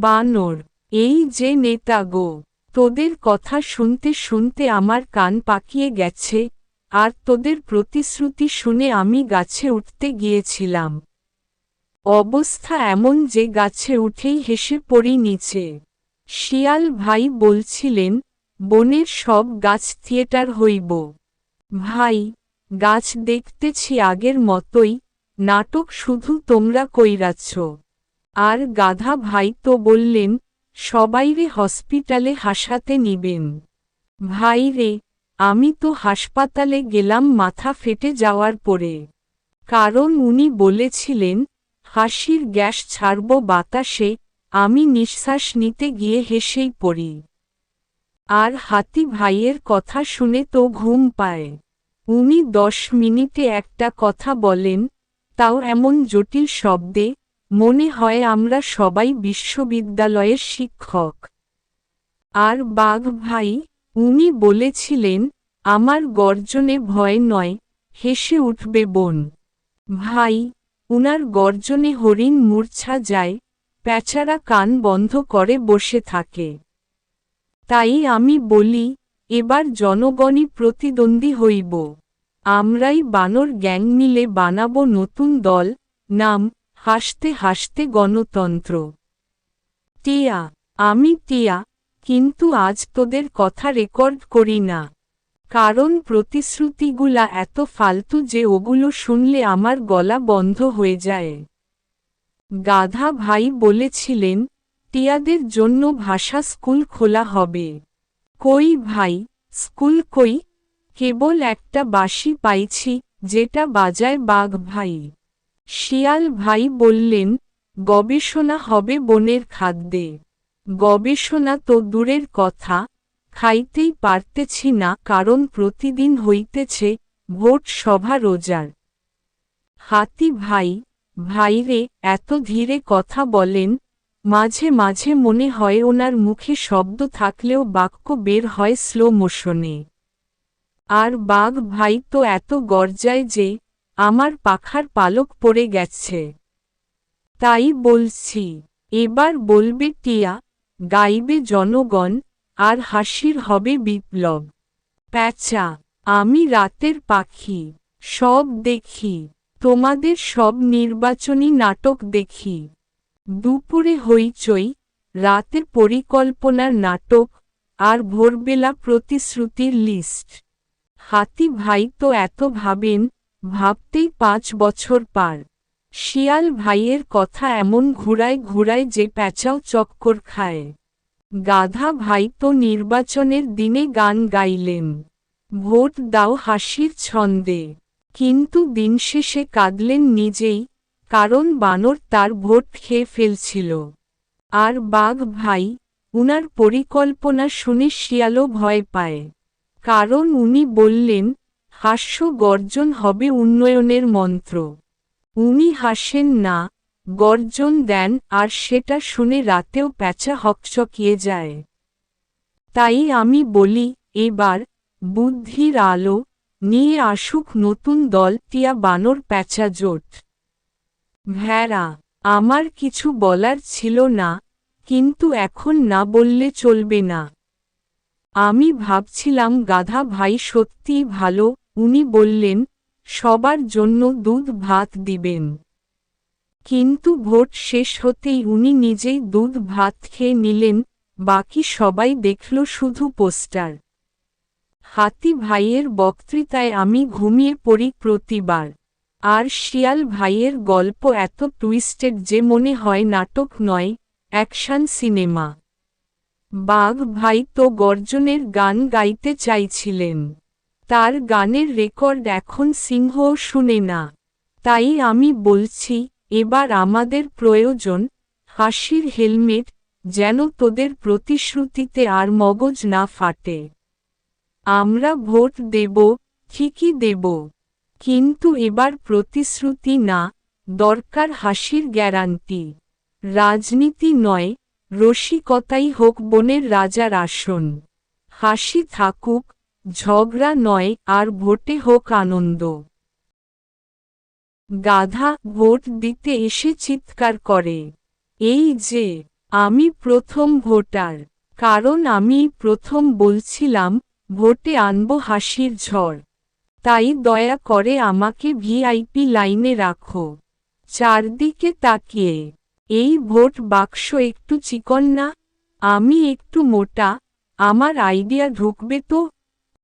বানর, এই যে নেতা গো, তোদের কথা শুনতে শুনতে আমার কান পাকিয়ে গেছে, আর তোদের প্রতিশ্রুতি শুনে আমি গাছে উঠতে গিয়েছিলাম। অবস্থা এমন যে গাছে উঠেই হেসে পড়ি নিচে। শিয়াল ভাই বলছিলেন, বনের সব গাছ থিয়েটার হইব। ভাই, গাছ দেখতেছি আগের মতোই, নাটক শুধু তোমরা কইরাচ্ছ আর গাধা ভাই তো বললেন সবাইরে হসপিটালে হাসাতে নিবেন। ভাই রে, আমি তো হাসপাতালে গেলাম মাথা ফেটে যাওয়ার পরে। কারণ উনি বলেছিলেন, হাসির গ্যাস ছাড়ব বাতাসে, আমি নিঃশ্বাস নিতে গিয়ে হেসেই পড়ি। আর হাতি ভাইয়ের কথা শুনে তো ঘুম পায়। উনি দশ মিনিটে একটা কথা বলেন, তাও এমন জটিল শব্দে মনে হয় আমরা সবাই বিশ্ববিদ্যালয়ের শিক্ষক। আর বাঘ ভাই, উনি বলেছিলেন, আমার গর্জনে ভয় নয়, হেসে উঠবে বোন। ভাই, উনার গর্জনে হরিণ মূর্ছা যায়, প্যাচারা কান বন্ধ করে বসে থাকে। তাই আমি বলি, এবার জনগণই প্রতিদ্বন্দ্বী হইব। আমরাই বানর গ্যাং মিলে বানাবো নতুন দল, নাম হাসতে হাসতে গণতন্ত্র। টিয়া, আমি টিয়া, কিন্তু আজ তোদের কথা রেকর্ড করি না। কারণ প্রতিশ্রুতিগুলা এত ফালতু যে ওগুলো শুনলে আমার গলা বন্ধ হয়ে যায়। গাধা ভাই বলেছিলেন, টিয়াদের জন্য ভাষা স্কুল খোলা হবে। কই ভাই, স্কুল কই? কেবল একটা বাঁশি পাইছি, যেটা বাজায় বাঘ ভাই। শিয়াল ভাই বললেন, গবেষণা হবে বনের খাদ্যে। গবেষণা তো দূরের কথা, খাইতেই পারতেছি না, কারণ প্রতিদিন হইতেছে ভোট সভা রোজার। হাতি ভাই, ভাইরে, এত ধীরে কথা বলেন, মাঝে মাঝে মনে হয় ওনার মুখে শব্দ থাকলেও বাক্য বের হয় স্লো মোশনে। আর বাঘ ভাই তো এত গর্জায় যে আমার পাখার পালক পড়ে গেছে। তাই বলছি, এবার বলবে টিয়া, গাইবে জনগণ, আর হাসির হবে বিপ্লব। প্যাচা, আমি রাতের পাখি, সব দেখি, তোমাদের সব নির্বাচনী নাটক দেখি। দুপুরে হইচই, রাতে পরিকল্পনার নাটক, আর ভোরবেলা প্রতিশ্রুতির লিস্ট। হাতি ভাই তো এত ভাবেন ভাবতেই পাঁচ বছর পার। শিয়াল ভাইয়ের কথা এমন ঘুরায় ঘুরায় যে প্যাচাও চক্কর খায়। গাধা ভাই তো নির্বাচনের দিনে গান গাইলেন। ভোট দাও হাসির ছন্দে। কিন্তু দিন শেষে কাঁদলেন নিজেই, কারণ বানর তার ভোট খেয়ে ফেলছিল। আর বাঘ ভাই, উনার পরিকল্পনা শুনে শিয়ালও ভয় পায়। কারণ উনি বললেন হাস্য গর্জন হবে উন্নয়নের মন্ত্র। উনি হাসেন না, গর্জন দেন, আর সেটা শুনে রাতেও প্যাঁচা হকচকিয়ে যায়। তাই আমি বলি, এবার বুদ্ধির আলো নিয়ে আসুক নতুন দল টিয়া বানর প্যাঁচা জোট। ভেড়া, আমার কিছু বলার ছিল না, কিন্তু এখন না বললে চলবে না। আমি ভাবছিলাম গাধা ভাই সত্যিই ভালো উনি বললেন, সবার জন্য দুধ ভাত দিবেন। কিন্তু ভোট শেষ হতেই উনি নিজেই দুধ ভাত খেয়ে নিলেন, বাকি সবাই দেখল শুধু পোস্টার। হাতি ভাইয়ের বক্তৃতায় আমি ঘুমিয়ে পড়ি প্রতিবার। আর শিয়াল ভাইয়ের গল্প এত টুইস্টেড যে মনে হয় নাটক নয় অ্যাকশন সিনেমা বাঘ ভাই তো গর্জনের গান গাইতে চাইছিলেন। তার গানের রেকর্ড এখন সিংহও শুনে না। তাই আমি বলছি, এবার আমাদের প্রয়োজন, হাসির হেলমেট, যেন তোদের প্রতিশ্রুতিতে আর মগজ না ফাটে। আমরা ভোট দেব, ঠিকই দেব। কিন্তু এবার প্রতিশ্রুতি না, দরকার হাসির গ্যারান্টি। রাজনীতি নয়, রসিকতাই হোক বনের রাজার আসন। হাসি থাকুক ঝগড়া নয়, আর ভোটে হোক আনন্দ। গাধা ভোট দিতে এসে চিৎকার করে, এই যে, আমি প্রথম ভোটার, কারণ আমি প্রথম বলছিলাম, ভোটে আনব হাসির ঝড়। তাই দয়া করে আমাকে ভিআইপি লাইনে রাখো। চারদিকে তাকিয়ে, এই ভোট বাক্স একটু চিকন না? আমি একটু মোটা, আমার আইডিয়া ঢুকবে তো?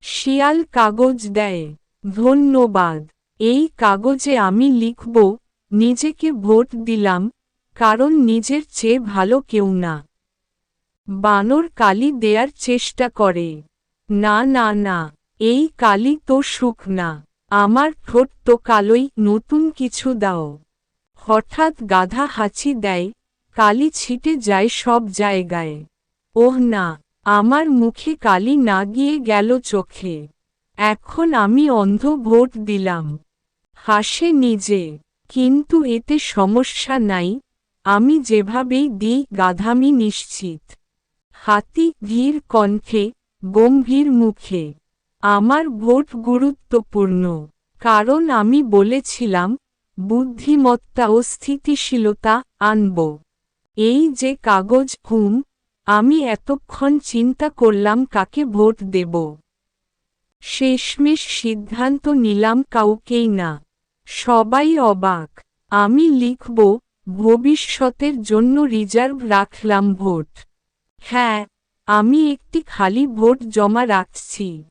শিয়াল কাগজ দেয়। ধন্যবাদ। এই কাগজে আমি লিখব, নিজেকে ভোট দিলাম, কারণ নিজের চেয়ে ভালো কেউ না। বানর কালি দেয়ার চেষ্টা করে। না না না, এই কালি তো সুখ না। আমার ঠোঁট তো কালোই, নতুন কিছু দাও। হঠাৎ গাধা হাঁচি দেয়, কালি ছিটে যায় সব জায়গায়। ওহ, না আমার মুখে কালি না গিয়ে গেল চোখে। এখন আমি অন্ধ ভোট দিলাম। হাসে নিজে। কিন্তু এতে সমস্যা নাই। আমি যেভাবেই দিই গাধামি নিশ্চিত। হাতি ধীর কণ্ঠে, গম্ভীর মুখে। আমার ভোট গুরুত্বপূর্ণ। কারণ আমি বলেছিলাম, বুদ্ধিমত্তা ও স্থিতিশীলতা আনব। এই যে কাগজ হুম আমি এতক্ষণ চিন্তা করলাম কাকে ভোট দেব। শেষমেশ সিদ্ধান্ত নিলাম কাউকেই না। সবাই অবাক। আমি লিখব, ভবিষ্যতের জন্য রিজার্ভ রাখলাম ভোট। হ্যাঁ আমি একটি খালি ভোট জমা রাখছি।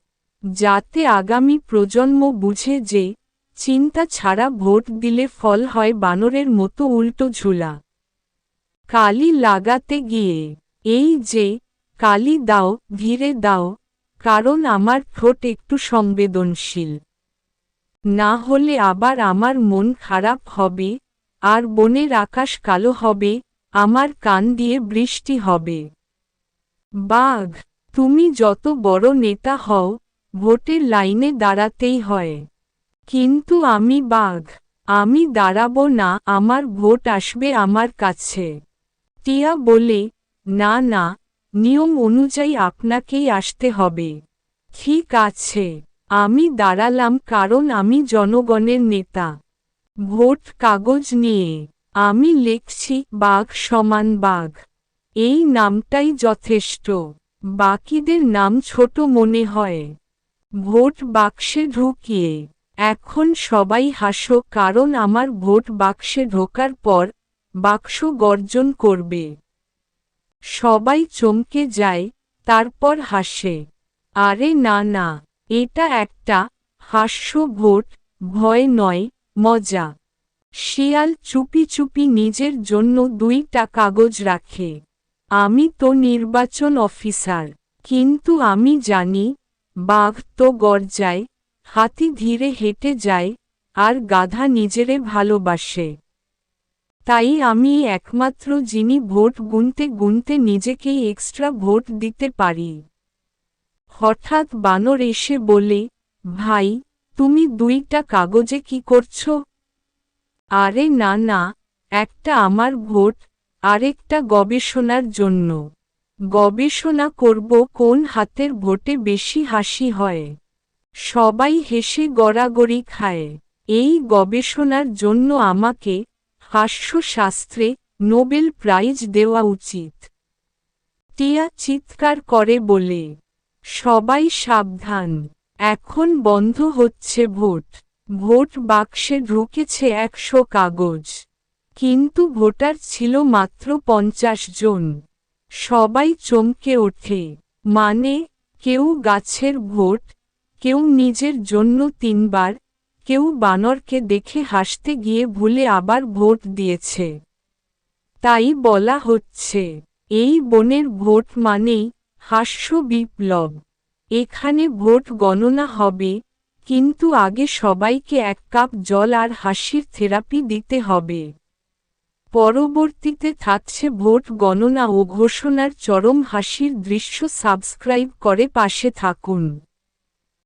যাতে আগামী প্রজন্ম বুঝে যে, চিন্তা ছাড়া ভোট দিলে ফল হয় বানরের মতো উল্টো ঝুলা। কালি লাগাতে গিয়ে এই যে, কালি দাও, ধীরে দাও, কারণ আমার ঠোঁট একটু সংবেদনশীল। না হলে আবার আমার মন খারাপ হবে, আর বনের আকাশ কালো হবে, আমার কান দিয়ে বৃষ্টি হবে। বাঘ, তুমি যত বড় নেতা হও, ভোটের লাইনে দাঁড়াতেই হয়। কিন্তু আমি বাঘ, আমি দাঁড়াবো না, আমার ভোট আসবে আমার কাছে। টিয়া বলে না না, নিয়ম অনুযায়ী আপনাকেই আসতে হবে। ঠিক আছে, আমি দাঁড়ালাম কারণ আমি জনগণের নেতা। ভোট কাগজ নিয়ে, আমি লিখছি বাঘ সমান বাঘ। এই নামটাই যথেষ্ট। বাকিদের নাম ছোট মনে হয়। ভোট বাক্সে ঢুকিয়ে, এখন সবাই হাসো কারণ আমার ভোট বাক্সে ঢোকার পর বাক্স গর্জন করবে। সবাই চমকে যায়, তারপর হাসে। আরে না না, এটা একটা হাস্য ভোট ভয় নয়, মজা। শিয়াল চুপি চুপি নিজের জন্য দুইটা কাগজ রাখে। আমি তো নির্বাচন অফিসার, কিন্তু আমি জানি, বাঘ তো গর্জায়, হাতি ধীরে হেঁটে যায়, আর গাধা নিজেরে ভালোবাসে। তাই আমি একমাত্র যিনি ভোট গুনতে গুনতে নিজেকেই এক্সট্রা ভোট দিতে পারি। হঠাৎ বানর এসে বলে, ভাই, তুমি দুইটা কাগজে কি করছ? আরে না না, একটা আমার ভোট, আরেকটা গবেষণার জন্য। গবেষণা করব কোন হাতের ভোটে বেশি হাসি হয়। সবাই হেসে গড়াগড়ি খায়। এই গবেষণার জন্য আমাকে হাস্যশাস্ত্রে নোবেল প্রাইজ দেওয়া উচিত। টিয়া চিৎকার করে বলে, সবাই সাবধান, এখন বন্ধ হচ্ছে ভোট। ভোট বাক্সে ঢুকেছে একশো কাগজ। কিন্তু ভোটার ছিল মাত্র পঞ্চাশ জন। সবাই চমকে ওঠে। মানে কেউ গাছের ভোট, কেউ নিজের জন্য তিনবার কেউ বানরকে দেখে হাসতে গিয়ে ভুলে আবার ভোট দিয়েছে। তাই বলা হচ্ছে, এই বনের ভোট মানেই হাস্য বিপ্লব। এখানে ভোট গণনা হবে, কিন্তু আগে সবাইকে এক কাপ জল আর হাসির থেরাপি দিতে হবে। পরবর্তীতে থাকছে ভোট গণনা ও ঘোষণার চরম হাসির দৃশ্য সাবস্ক্রাইব করে পাশে থাকুন।